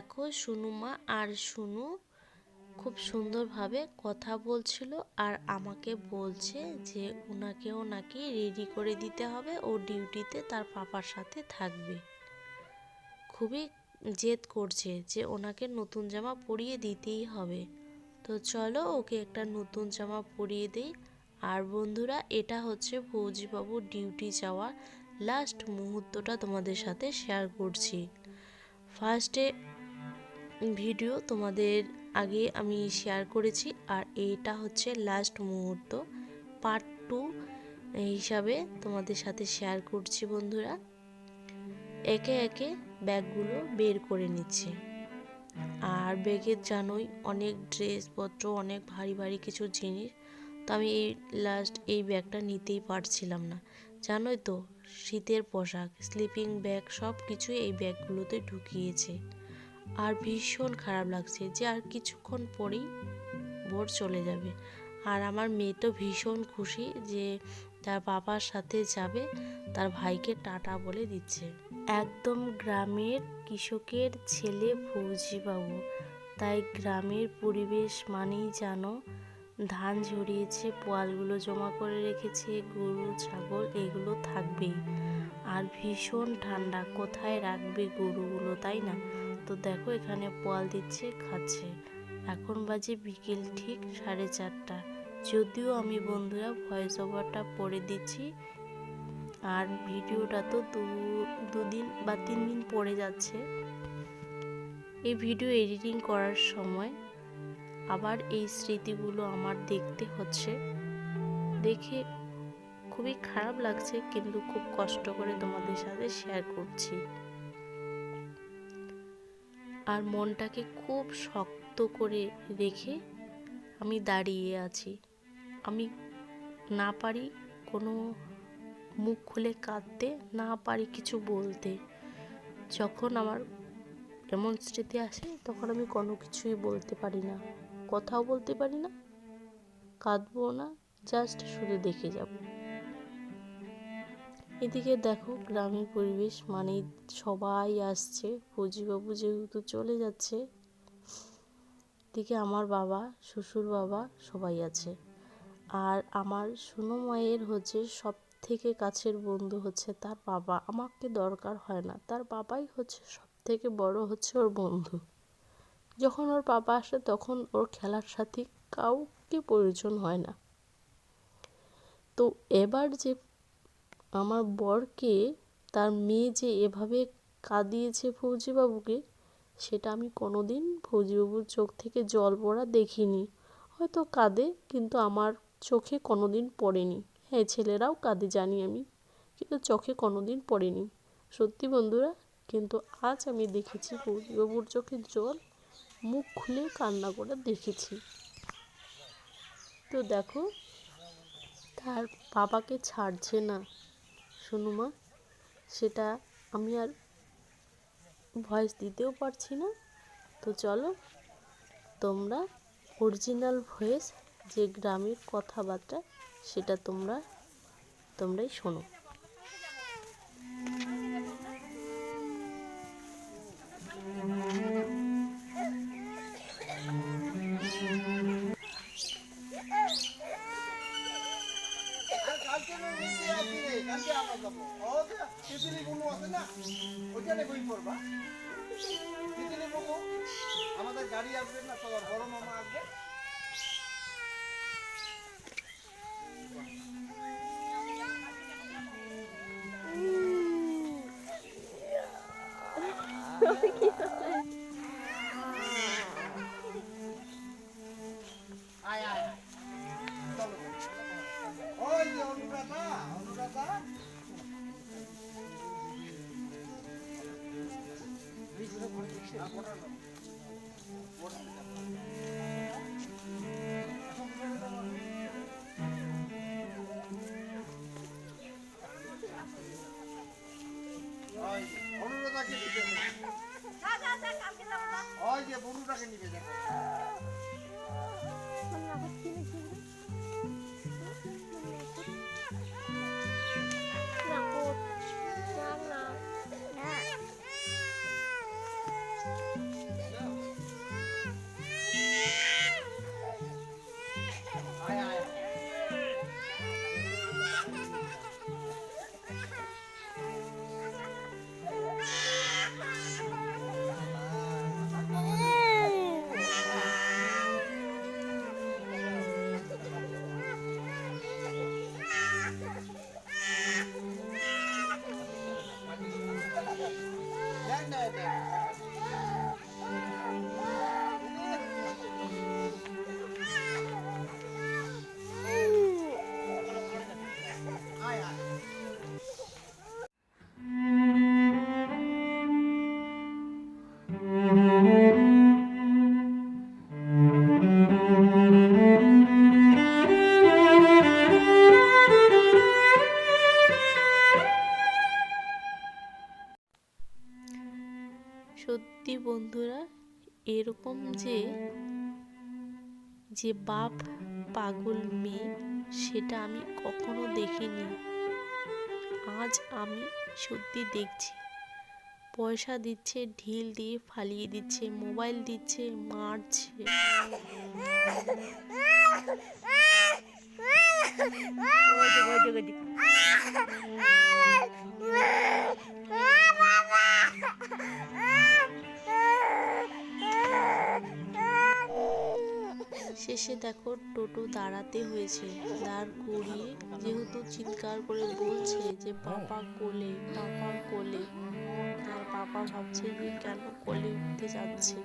দেখো সুনুমা আর সুনু খুব সুন্দরভাবে কথা বলছিল আর আমাকে বলছে যে ওনাকেও নাকি রেডি করে দিতে হবে, ও ডিউটিতে তার পাপার সাথে থাকবে। খুবই জেদ করছে যে ওনাকে নতুন জামা পরিয়ে দিতেই হবে। তো চলো, ওকে একটা নতুন জামা পরিয়ে দিই। আর বন্ধুরা, এটা হচ্ছে ফৌজিবাবুর ডিউটি যাওয়ার লাস্ট মুহূর্তটা তোমাদের সাথে শেয়ার করছি। ফার্স্টে ভিডিও তোমাদের আগে আমি শেয়ার করেছি আর এটা হচ্ছে লাস্ট মুহূর্ত। পার্ট টু হিসাবে তোমাদের সাথে শেয়ার করছি বন্ধুরা। একে একে ব্যাগগুলো বের করে নিচ্ছে। আর ব্যাগের জানোই অনেক ড্রেসপত্র অনেক ভারী ভারী কিছু জিনিস। তো আমি এই লাস্ট এই ব্যাগটা নিতেই পারছিলাম না। জানোই তো, শীতের পোশাক স্লিপিং ব্যাগ সব কিছুই এই ব্যাগগুলোতে ঢুকিয়েছে। আর ভীষণ খারাপ লাগছে যে আর কিছুক্ষণ পরেই ভোর চলে যাবে। আর আমার মেয়ে তো ভীষণ খুশি যে তার বাবার সাথে যাবে, তার ভাইকে টাটা বলে দিচ্ছে। একদম গ্রামের কৃষকের ছেলে ফৌজিবাবু। তাই গ্রামের পরিবেশ মানেই জানো ধান ঝরিয়েছে, পোয়ালগুলো জমা করে রেখেছে, গরু, ছাগল, এগুলো থাকবেই। আর ভীষণ ঠান্ডা, কোথায় রাখবে গরুগুলো, তাই না? তো দেখো এখানে পোয়াল দিচ্ছে, খাচ্ছে। এখন বাজে বিকেল ঠিক সাড়ে চারটা। যদিও আমি বন্ধুরা ভয়েস ওভারটা পরে দিচ্ছি, আর ভিডিওটা তো দু, দুদিন বা তিন দিন পড়ে যাচ্ছে। এই ভিডিও এডিটিং করার সময় আবার এই স্মৃতিগুলো আমার দেখতে হচ্ছে। দেখে খুবই খারাপ লাগছে, কিন্তু খুব কষ্ট করে তোমাদের সাথে শেয়ার করছি। আর মনটাকে খুব শক্ত করে রেখে আমি দাঁড়িয়ে আছি। আমি না পারি কোনো মুখ খুলে কাঁদতে, না পারি কিছু বলতে। যখন আমার এমন স্মৃতি আসে, তখন আমি কোনো কিছুই বলতে পারি না। কথাও বলতে পারি না, কাঁদবো না জাস্ট শুধু দেখে যাব। এদিকে দেখো, গ্রামের পরিবেশ মানে সবাই আসছে ফৌজিবাবু যেহেতু চলে যাচ্ছে, এদিকে আমার বাবা, শ্বশুর বাবা সবাই আছে। আর আমার সোনো মায়ের হচ্ছে সব থেকে কাছের বন্ধু হচ্ছে তার বাবা। আমাকে দরকার হয় না, তার বাবাই হচ্ছে সব থেকে বড় হচ্ছে ওর বন্ধু। যখন ওর বাবা আসে তখন ওর খেলার সাথে কাউকে প্রয়োজন হয় না। তো এবার যে আমার বরকে তার মেয়ে যে এভাবে কাঁদিয়েছে ফৌজিবাবুকে, সেটা আমি কোনো দিন ফৌজিবাবুর চোখ থেকে জল পড়া দেখিনি। হয়তো কাঁদে, কিন্তু আমার চোখে কোনো দিন পড়েনি। হ্যাঁ ছেলেরাও কাঁদে, জানি আমি, কিন্তু চোখে কোনো দিন পড়েনি। সত্যি বন্ধুরা, কিন্তু আজ আমি দেখেছি ফৌজিবাবুর চোখে জল, মুখ খুলে কান্না করে দেখেছি। তো দেখো, তার বাবাকে ছাড়ছে না। শুনুমা সেটা আমি আর ভয়েস দিতেও পারছি না। তো চলো, তোমরা অরিজিনাল ভয়েস যে গ্রামের কথাবার্তা, সেটা তোমরা, তোমরাই শোনো। কালকে আমি আছি কালকে আছে না ওইখানে বই পড়বা তিতিলি বুনু আমাদের গাড়ি আসবে না সবার বড় মামা আসবে আয় অনুরাধাকে নিবে ওই যে বনুটাকে নিবে দেখো সত্যি বন্ধুরা এরকম যে যে বাপ পাগল মেয়ে সেটা আমি কখনো দেখিনি। আজ আমি সত্যি দেখছি। পয়সা দিচ্ছে ঢিল দিয়ে ফালিয়ে দিচ্ছে মোবাইল দিচ্ছে মারছে। শেষে দেখো, টোটো দাঁড়াতে হয়েছে। দাঁড় করিয়ে যেহেতু চিৎকার করে বলছে যে, পাপা কোলে পাপা কোলে। আর পাপা ভাবছে যে, কেন কোলে উঠতে যাচ্ছে?